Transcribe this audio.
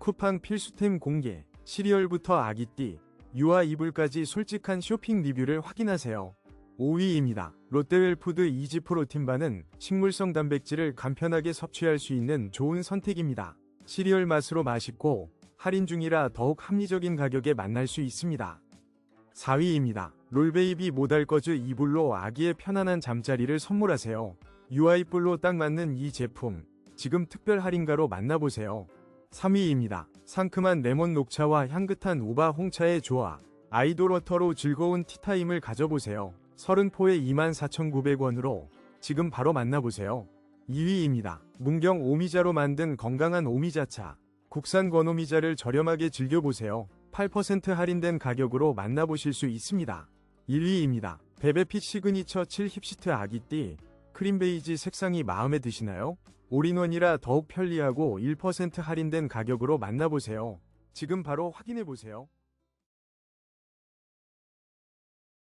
쿠팡 필수템 공개, 시리얼부터 아기띠, 유아 이불까지 솔직한 쇼핑 리뷰를 확인하세요. 5위입니다. 롯데웰푸드 이지 프로틴바는 식물성 단백질을 간편하게 섭취할 수 있는 좋은 선택입니다. 시리얼 맛으로 맛있고 할인 중이라 더욱 합리적인 가격에 만날 수 있습니다. 4위입니다. 롤베이비 모달거즈 이불로 아기의 편안한 잠자리를 선물하세요. UI뿔로 딱 맞는 이 제품, 지금 특별 할인가로 만나보세요. 3위입니다. 상큼한 레몬 녹차와 향긋한 우바 홍차의 조화, 아이돌 워터로 즐거운 티타임을 가져보세요. 30포에 24,900원으로 지금 바로 만나보세요. 2위입니다. 문경 오미자로 만든 건강한 오미자차, 국산 권오미자를 저렴하게 즐겨보세요. 8% 할인된 가격으로 만나보실 수 있습니다. 1위입니다. 베베핏 시그니처 7 힙시트 아기띠 크림 베이지 색상이 마음에 드시나요? 올인원이라 더욱 편리하고 1% 할인된 가격으로 만나보세요. 지금 바로 확인해보세요.